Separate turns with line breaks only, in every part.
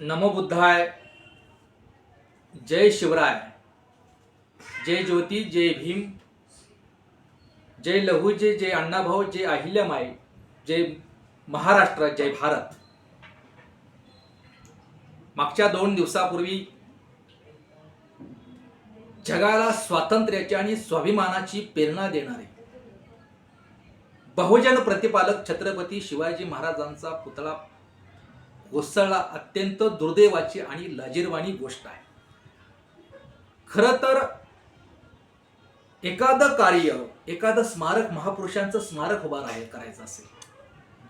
नमो बुद्धाय जय शिवराय जय ज्योती जय भीम जय लहूजे जय अण्णाभाऊ जय अहिल्यामाई जय महाराष्ट्र जय भारत. मागच्या दोन दिवसापूर्वी जगाला स्वातंत्र्याची आणि स्वाभिमानाची प्रेरणा देणारे बहुजन प्रतिपालक छत्रपती शिवाजी महाराजांचा पुतळा कोसळला अत्यंत दुर्दैवाची आणि लाजीरवाणी गोष्ट आहे. खरं तर एखादं कार्य एखादं स्मारक महापुरुषांचं स्मारक उभा राहील करायचं असेल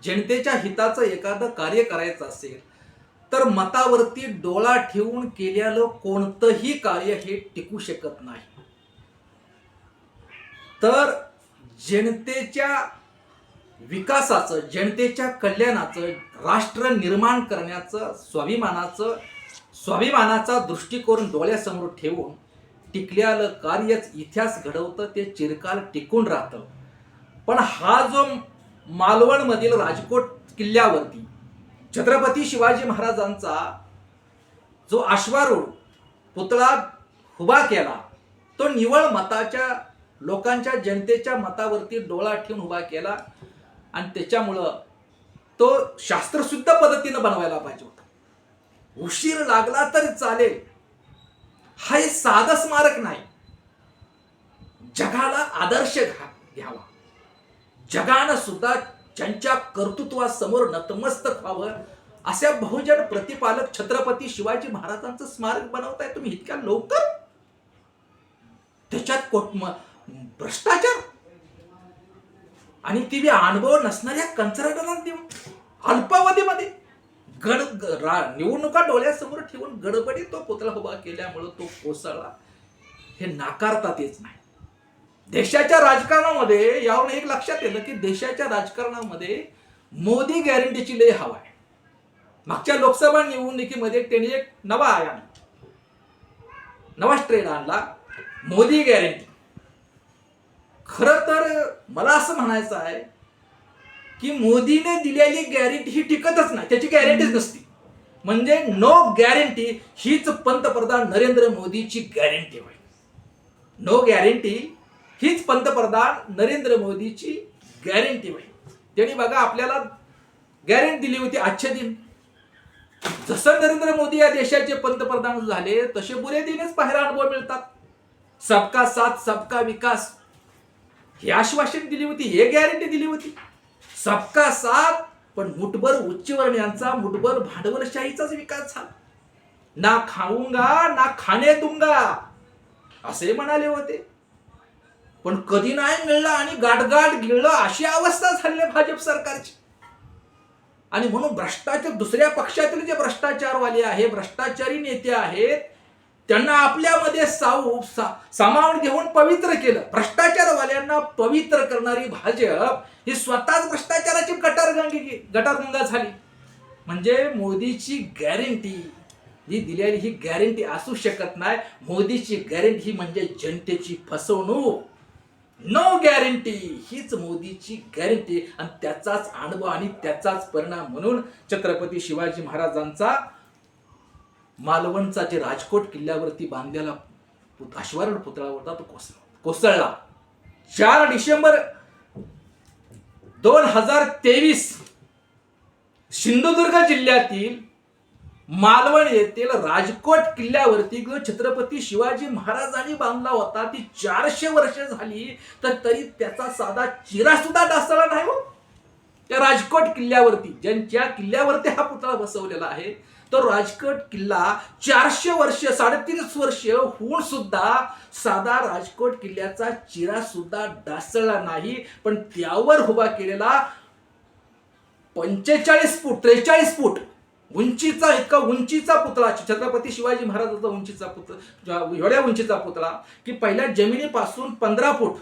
जनतेच्या हिताचं एखादं कार्य करायचं असेल तर मतावरती डोळा ठेवून केलेलं कोणतंही कार्य हे टिकू शकत नाही. तर जनतेच्या विकासाचं जनतेच्या कल्याणाचं राष्ट्र निर्माण करण्याचं स्वाभिमानाचं स्वाभिमानाचा दृष्टिकोन डोळ्यासमोर ठेवून टिकल्यालं कार्यच इतिहास घडवतं ते चिरकाल टिकून राहतं. पण हा जो मालवणमधील राजकोट किल्ल्यावरती छत्रपती शिवाजी महाराजांचा जो अश्वारूढ पुतळा उभा केला तो निवळ मताच्या लोकांच्या जनतेच्या मतावरती डोळा ठेवून उभा केला आणि त्याच्यामुळं तो शास्त्रशुद्ध पद्धतीनं बनवायला पाहिजे होता. उशीर लागला तरी चालेल. हा एक साधं स्मारक नाही. जगाला आदर्श घ्या घ्यावा. जगानं सुद्धा ज्यांच्या कर्तृत्वासमोर नतमस्तक व्हावं अशा बहुजन प्रतिपालक छत्रपती शिवाजी महाराजांचं स्मारक बनवताय तुम्ही इतक्या लवकर? त्याच्यात कोट भ्रष्टाचार? आणि ती अनुभव नसणाऱ्या कंत्राटांना देऊन अल्पावधीमध्ये गड रा- निवडणुका डोळ्यासमोर ठेवून गडबडीत तो पुतळा उभा केल्यामुळं तो कोसळला. हे नाकारतात येत नाही. देशाच्या राजकारणामध्ये यावरून एक लक्षात येतं की देशाच्या राजकारणामध्ये मोदी गॅरंटीची लय हवा आहे. मागच्या लोकसभा निवडणुकीमध्ये त्यांनी एक नवा आयाम नवा स्ट्रेड आणला. मोदी गॅरंटी खरं तर मला असं म्हणायचं आहे की मोदीने दिलेली गॅरंटी ही टिकतच नाही. त्याची गॅरंटीच नसती. म्हणजे नो गॅरंटी हीच पंतप्रधान नरेंद्र मोदीची गॅरंटी होय. नो गॅरंटी हीच पंतप्रधान नरेंद्र मोदीची गॅरंटी होय. त्यांनी बघा आपल्याला गॅरंटी दिली होती आजच्या दिन. जसं नरेंद्र मोदी या देशाचे पंतप्रधान झाले तसे बुरे दिनच पाहायला अनुभव मिळतात. सबका साथ सबका विकास. हे आश्वासन दिली होती हे गॅरंटी दिली होती. सबका साथ पण मुठभर उच्चवर्णीयांचा मुठभर भांडवलशाहीचाच विकास झाला. ना खाऊंगा ना खाणे दुंगा असे म्हणाले होते. पण कधी नाही मिळलं आणि गाठगाठ गिळलं अशी अवस्था झाली भाजप सरकारची. आणि म्हणून भ्रष्टाचार दुसऱ्या पक्षातील जे भ्रष्टाचारवाले आहे भ्रष्टाचारी नेते आहेत त्यांना आपल्यामध्ये साऊ सा सामावून घेऊन पवित्र केलं. भ्रष्टाचारवाल्यांना पवित्र करणारी भाजप ही स्वतःच भ्रष्टाचाराची गटारगंगी गटारगंगा झाली. म्हणजे मोदीची गॅरंटी ही दिलेली ही गॅरंटी असू शकत नाही. मोदीची गॅरंटी ही म्हणजे जनतेची फसवणूक. नो गॅरंटी हीच मोदीची गॅरंटी आणि त्याचाच अनुभव आणि त्याचाच परिणाम म्हणून छत्रपती शिवाजी महाराजांचा मालवणचा जे राजकोट किल्ल्यावरती बांधलेला अश्वारूढ पुतळा होता तो कोसळला कोसळला. चार डिसेंबर दोन हजार तेवीस सिंधुदुर्ग जिल्ह्यातील मालवण येथील राजकोट किल्ल्यावरती जो छत्रपती शिवाजी महाराजांनी बांधला होता ती चारशे वर्ष झाली. तर तरी त्याचा साधा चिरा सुद्धा डासला नाही हो. त्या राजकोट किल्ल्यावरती ज्यांच्या किल्ल्यावरती हा पुतळा बसवलेला आहे तो राजकोट किल्ला चारशे वर्ष साडेतीस वर्ष होऊन सुद्धा साधा राजकोट किल्ल्याचा चिरा सुद्धा डासळला नाही. पण त्यावर उभा केलेला पंचेचाळीस फूट त्रेचाळीस फूट उंचीचा इतका उंचीचा पुतळा छत्रपती शिवाजी महाराजांचा उंचीचा पुतळा एवढ्या उंचीचा पुतळा की पहिल्या जमिनीपासून पंधरा फूट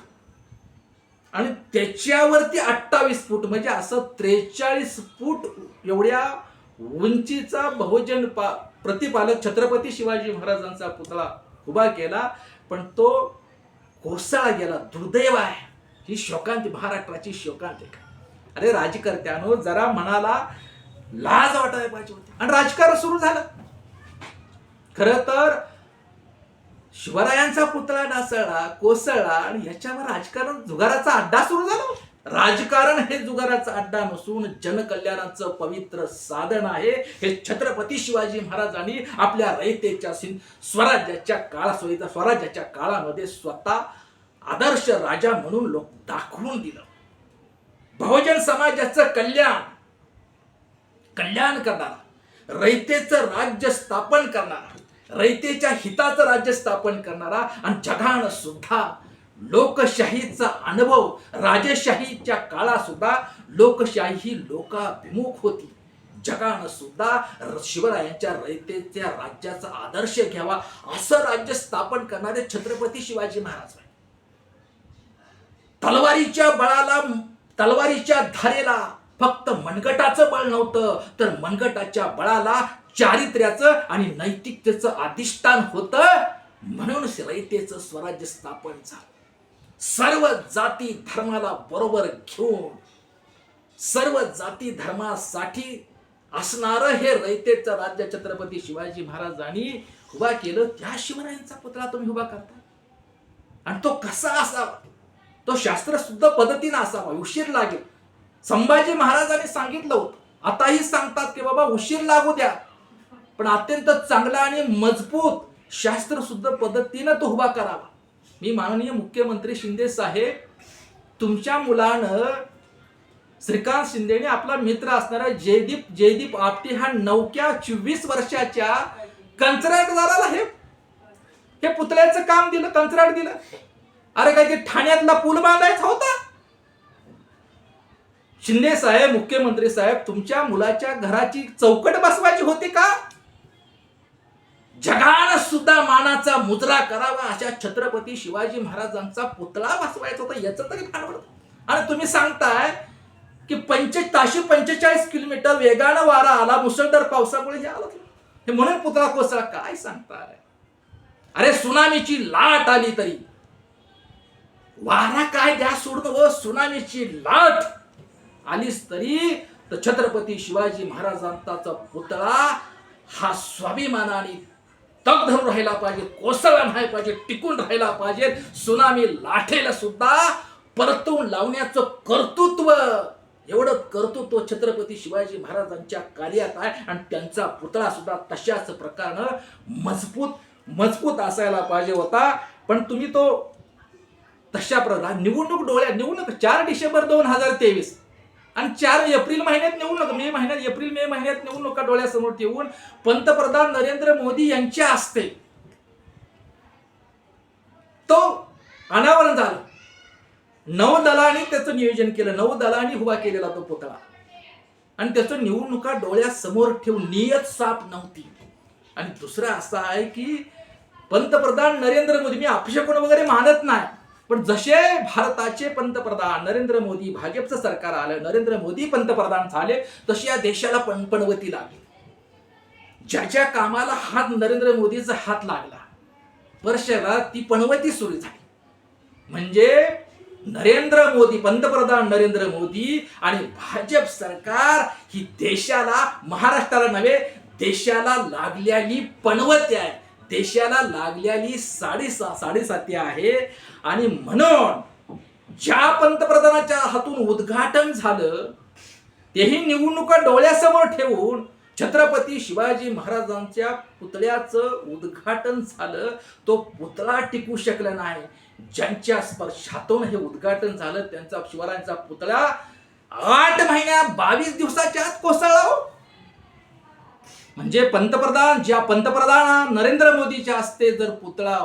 आणि त्याच्यावरती अठ्ठावीस फूट म्हणजे असं त्रेचाळीस फूट एवढ्या उंचीचा बहुजन पा प्रतिपालक छत्रपती शिवाजी महाराजांचा पुतळा उभा केला पण तो कोसळा गेला. दुर्दैव आहे. ही शोकांती महाराष्ट्राची शोकांती. अरे राजकर्त्यानो जरा मनाला लाज वाटायला पाहिजे होती. आणि राजकारण सुरू झालं. खर तर शिवरायांचा पुतळा डासळला कोसळला आणि याच्यावर राजकारण जुगाराचा अड्डा सुरू झाला. राजकारण हे जुगाराचा अड्डा नसून जनकल्याणाचं पवित्र साधन आहे. हे छत्रपती शिवाजी महाराजांनी आपल्या रयतेच्या स्वराज्याच्या काळा स्वराज्याच्या काळामध्ये स्वतः आदर्श राजा म्हणून लोक दाखवून दिलं. बहुजन समाजाचं कल्याण कल्याण करणारा रयतेचं राज्य स्थापन करणारा रयतेच्या हिताचं राज्य स्थापन करणारा आणि जगानं सुद्धा लोकशाहीचा अनुभव राजशाहीच्या काळात सुद्धा लोकशाही ही लोकाभिमुख होती. जगानं सुद्धा शिवरायांच्या रयतेच्या राज्याचा आदर्श घ्यावा असं राज्य स्थापन करणारे छत्रपती शिवाजी महाराज आहे तलवारीच्या बळाला तलवारीच्या धारेला फक्त मनगटाचं बळ नव्हतं तर मनगटाच्या बळाला चारित्र्याचं आणि नैतिकतेचं अधिष्ठान होतं म्हणून रयतेचं स्वराज्य स्थापन झालं. सर्व जाती धर्माला बरोबर घेऊन सर्व जाती धर्मासाठी असणारं हे रयतेचं राज्य छत्रपती शिवाजी महाराजांनी उभा केलं. त्या शिवरायांचा पुतळा तुम्ही उभा करता. आणि तो कसा असावा? तो शास्त्रशुद्ध पद्धतीने असावा उशीर लागेल. संभाजी महाराजांनी सांगितलं होतं. आताही सांगतात की बाबा उशीर लागू द्या. पण अत्यंत चांगला आणि मजबूत शास्त्रशुद्ध पद्धतीनं तो उभा करावा. मी माननीय मुख्यमंत्री शिंदे साहेब तुमच्या मुलानं श्रीकांत शिंदेने आपला मित्र असणारा जयदीप जयदीप आपटे हा नवक्या चोवीस वर्षाच्या कंत्राटदाराला हे हे पुतळ्याचं काम दिलं कंत्राट दिलं. अरे काय ते ठाण्यातला पूल बांधायचा होता? शिंदे साहेब मुख्यमंत्री साहेब तुमच्या मुलाच्या घराची चौकट बसवायची होती का? जगानं सुद्धा मानाचा मुजरा करावा अशा छत्रपती शिवाजी महाराजांचा पुतळा बसवायचा होता याचं तरी फार वाटत आणि तुम्ही सांगताय की पंचे ताशे पंचेचाळीस किलोमीटर वेगानं वारा आला मुसळधार पावसामुळे हे आलं. हे म्हणून पुतळा कोसळा काय सांगताय? अरे सुनामीची लाट आली तरी. वारा काय द्या सोडून व सुनामीची लाट आलीच तरी तर छत्रपती शिवाजी महाराजांचा पुतळा हा स्वाभिमानाने तग धरून राहायला पाहिजे कोसळला नाही पाहिजे टिकून राहायला पाहिजे. सुनामी लाठेला सुद्धा परतून लावण्याचं कर्तृत्व. एवढं कर्तृत्व छत्रपती शिवाजी महाराजांच्या कार्यात आहे आणि त्यांचा पुतळा सुद्धा तशाच प्रकारनं मजबूत मजबूत असायला पाहिजे होता. पण तुम्ही तो तशा प्रकार निवडणूक डोळ्या निवडणूक चार डिसेंबर दोन हजार तेवीस आणि चार एप्रिल महिन्यात नेऊ नका. मे महिन्यात एप्रिल मे महिन्यात निवडणुका डोळ्यासमोर ठेवून. पंतप्रधान नरेंद्र मोदी यांच्या हस्ते तो अनावरण झाला. नवदलाने त्याचं नियोजन केलं. नवदलाने उभा केलेला तो पुतळा. आणि त्याचं निवडणुका डोळ्यासमोर ठेवून नियत साप नव्हती. आणि दुसरं असं आहे की पंतप्रधान नरेंद्र मोदी मी अपशकून वगैरे मानत नाही. पण जसे भारताचे पंतप्रधान नरेंद्र मोदी भाजपचं सरकार आलं नरेंद्र मोदी पंतप्रधान झाले तसे या देशाला पणपणवती लागली. ज्याच्या कामाला हात नरेंद्र मोदीचा हात लागला वर्षाला ती पणवती सुरू झाली. म्हणजे नरेंद्र मोदी पंतप्रधान नरेंद्र मोदी आणि भाजप सरकार ही देशाला महाराष्ट्राला नव्हे देशाला लागलेली पणवती आहे. देशाला लागलेली साडेसा साडेसाती आहे. आणि म्हणून ज्या पंतप्रधानाच्या हातून उद्घाटन झालं तेही निवडणुका डोळ्यासमोर ठेवून छत्रपती शिवाजी महाराजांच्या पुतळ्याचं उद्घाटन झालं. तो पुतळा टिकू शकला नाही. ज्यांच्या स्पर्शातून हे उद्घाटन झालं त्यांचा शिवरायांचा पुतळा आठ महिन्या बावीस दिवसाच्या आत कोसळला हो. म्हणजे पंतप्रधान ज्या पंतप्रधान नरेंद्र मोदीच्या हस्ते जर पुतळा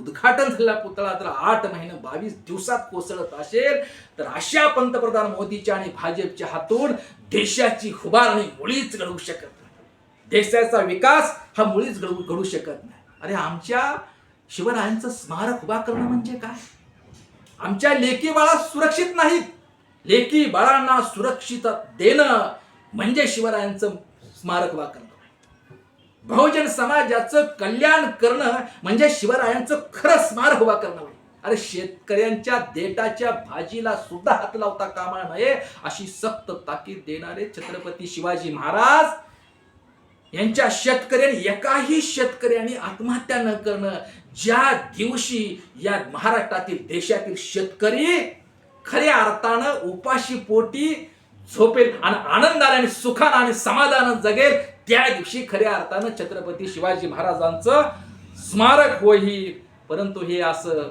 उद्घाटन झालेला पुतळा जर आठ महिने बावीस दिवसात कोसळत असेल तर अशा पंतप्रधान मोदीच्या आणि भाजपच्या हातून देशाची उभारणी मुळीच घडवू शकत नाही. देशाचा विकास हा मुळीच घडवू घडू शकत नाही. अरे आमच्या शिवरायांचं स्मारक उभा करणं म्हणजे काय? आमच्या लेकी बाळा सुरक्षित नाहीत. लेकी बाळांना सुरक्षित देणं म्हणजे शिवरायांचं स्मारक उभा करणं. बहुजन समाजाचं कल्याण करणं म्हणजे शिवरायांचं खरं स्मारक उभा करणं अरे शेतकऱ्यांच्या देटाच्या भाजीला सुद्धा हात लावता कामा नये अशी सक्त ताकीद देणारे छत्रपती शिवाजी महाराज यांच्या शेतकऱ्यांनी एकाही शेतकऱ्याने आत्महत्या न करणं ज्या दिवशी या महाराष्ट्रातील देशातील शेतकरी खऱ्या अर्थानं उपाशी पोटी झोपेल आणि आनंदाने आणि सुखानं आणि समाधानानं जगेल त्या दिवशी खऱ्या अर्थानं छत्रपती शिवाजी महाराजांचं स्मारक होईल. परंतु हे असं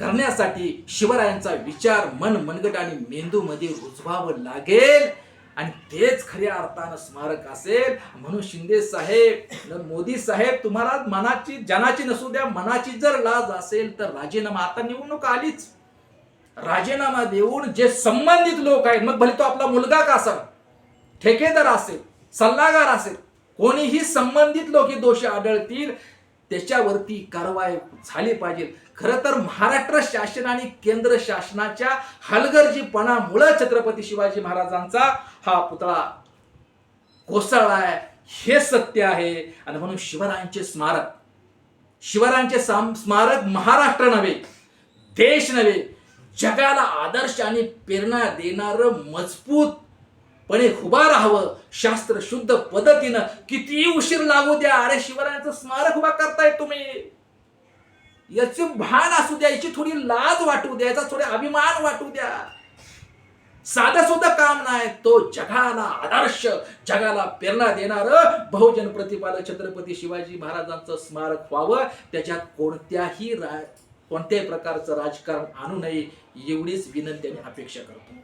करण्यासाठी शिवरायांचा विचार मन मनगट आणि मेंदूमध्ये रुजवावं लागेल. आणि तेच खऱ्या अर्थानं स्मारक असेल. म्हणून शिंदे साहेब मोदी साहेब तुम्हाला मनाची जनाची नसू द्या. मनाची जर लाज असेल तर राजीनामा आता निवडणूक आलीच. राजीनामा देऊन जे संबंधित लोक आहेत मग भले तो आपला मुलगा का असेल ठेकेदार असेल. सल्लागार असेल. कोणीही संबंधित लोक हे दोषी आढळतील त्याच्यावरती कारवाई झाली पाहिजे. खरं तर महाराष्ट्र शासन आणि केंद्र शासनाच्या हलगर्जीपणामुळं छत्रपती शिवाजी महाराजांचा हा पुतळा कोसळलाय. हे सत्य आहे. आणि म्हणून शिवरायांचे स्मारक शिवरायांचे साम- स्मारक महाराष्ट्र नव्हे देश नव्हे जगाला आदर्श आणि प्रेरणा देणारं पण हे उभा राहावं. शास्त्र शुद्ध पद्धतीनं किती उशीर लागू द्या. अरे शिवरायांचं स्मारक उभा करताय तुम्ही. याचे भान असू द्या. याची थोडी लाज वाटू द्या. याचा थोडा अभिमान वाटू द्या. साधं सुद्धा काम नाही. तो जगाला आदर्श जगाला प्रेरणा देणार बहुजन प्रतिपादक छत्रपती शिवाजी महाराजांचं स्मारक व्हावं. त्याच्यात कोणत्याही रा कोणत्याही प्रकारचं राजकारण आणू नये एवढीच विनंती आणि अपेक्षा करतो.